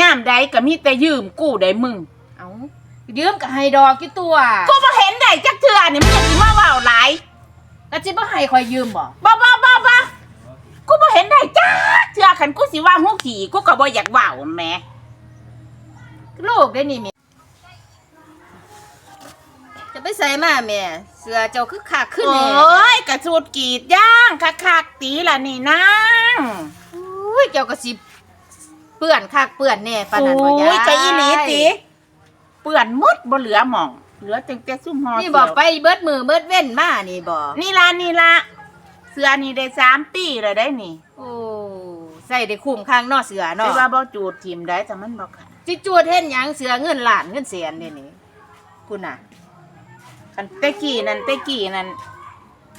ย่ามใดก็มีแต่ยืมกู้ได้มึง เอายืมกับไฮดอกกี่ตัวกูบ่เห็นได้จักเทื่อนี่มึงจะสิมาเว้าหลายแล้วจิบ่ให้คอยยืมบ่บ้าบ้าบ้าบ้ากูบ่เห็นได้จักเทื่อคันกูสิว่าหูขี่กูก็บ่อยากเว้าแหม่ลูกได้นี่แม่จะไปใส่มาแม่เสือเจ้าคือขากขึ้นโอแน่้ยกระสูดกรีดย่างคักๆตีละนี่นางอุ้ยเจ้าก็สิเปื้อนคักเปื้อนแน่ปานนั้นบ่ยาโอ้ยใจอีหลีติเปื่อนหมดบ่เหลือหม่อง เหลือแต่แต่ซุ่มหอนี่บ่เสื้อไปเบิดมือเบิดเว้นมานี่บ่นี่ละนี่ละเสือนี่ได้สามปีแล้วได้นี่ โอ้ใส่ได้คุ้มข้างเนอเสือแต่เนาะว่าบ่จูดทิมได้แต่มันบ่ขาดจิจวดเห็นหยังเสือเงินล้านเงินแสนนี่นี่คุณน่ะคันแต่กี้นั่นแต่กี้นั่น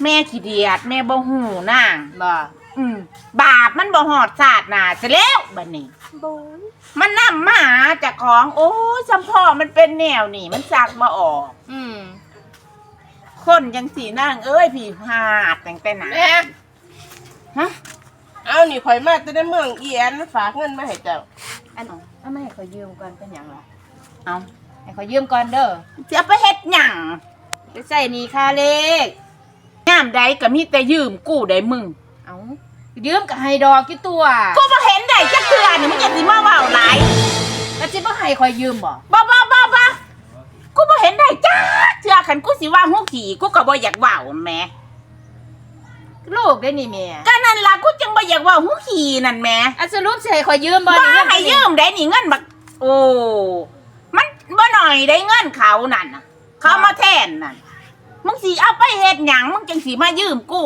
แม่ขี้เดียด แม่บ่หูนางบ่อืมบาป มันบ่หอดศาสตร์หนาซะแล้วบัดนี้มันนำมาหาเจากของ โอ้ยจำพ่อมันเป็นแนวนี่ มันซักมาออก อืมคนจังสีนาง เอ้ยผีพาดแต่งแต่หนาแม่ฮะเอานี่ข่อยมาแต่ในเมืองเอียนฝากเงินมาให้เจ้าอันเอามาให้ขอยยืมก่อนเป็นหยังล่ะเอาให้ขอยยืมก่อนเด้อจะไปเฮ็ดหยังไปใส่หนี่ค่าเลขยามใดก็มีแต่ยืมกู้ได้มึง เอา ยืมกับไฮดอกกี่ตัวกูบ่เห็นได้จักเทื่อนี่มึงจะสิมาเว้าหลายแล้วจิบ่ให้คอยยืมบ่บ้าบ้าบ้าบ้ากูบ่เห็นได้จักเทื่อคันกูสิว่าหูขี่กูก็บ่อยากเว้าแหม่ลูกได้นี่แม่ก็นั่นล่ะกูจังบ่อยากเว้าหูขี่นั่นแหม่อันสรุปสิให้คอยยืมบ่บ่นี่เงินให้ยืมได้นี่เงินบักโอ้มันบ่หน่อยได้เงินเขานั่นน่ะเขามาแทนนั่นมึงสิเอาไปเฮ็ดหยังมึงจังสิมายืมกู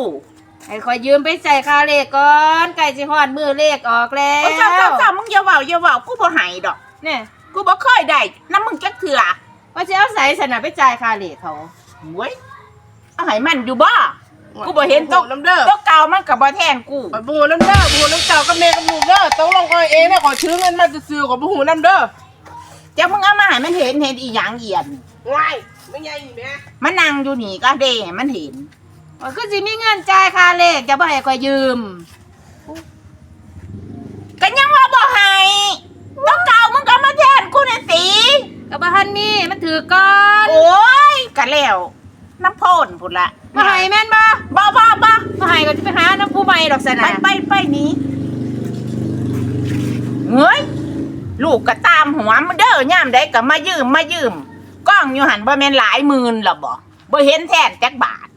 ให้คอยยืมไปใส่ค่าเลขก่อนใกล้สิฮอดมือเลขออกแล้โอ้ยวซ้ำๆๆมึงอย่าเว้าอย่าเว้ากูบ่ให้ดอก เนี่ยกูบ่เคยได้นำมึงจักเทื่อว่าสิเอาใส่สนะไปจ่ายค่าเลขเขาโว้ยเอาให้มันอยู่บ่กูบ่เห็นตกน้ำเด้อตัวเก่ามันก็บ่แทนกูข่อยบ่ฮู้น้ำเด้อบ่ฮู้น้ำเจ้ากับแม่กับลูกเด้อต้องลงข่อยเองนะขอชื่อเงินมาซื่อๆข่อยบ่ฮู้น้ำเด้อจักมึงเอามาให้มันเห็นเห็นอีหยังเอียนว้ายไม่ใหญ่นี่แม่มันนั่งอยู่นี่ก็เด้ให้มันเห็น ว่าคือสิมีเงินจ่ายค่าเลขจะบ่ให้คอยยืม ก็ยังว่าบ่ให้ตัวเก่ามึงก็มาแทนกูน่ะสิก็บ่ทันมีมันถือก่อนโอ้ยก็แล้วน้ำโพนพุ่นละบ่ให้แม่นบ่บ่บ่บ่บ่ให้ก็จะไปหาน้ำผู้ใหม่ดอกสไปนะไปไปหนี้เฮ้ยลูกก็ตามหัวมันเด้อย่ามใดก็มายืมมายืมกล้องอยู่หันบ่แม่นหลายหมื่นหรอบ่บ่เห็นแทนจักบาท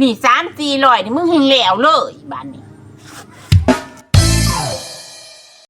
นี่สามสี่ร้อยนี่มึงเห็นแล้วเลยบ้านนี้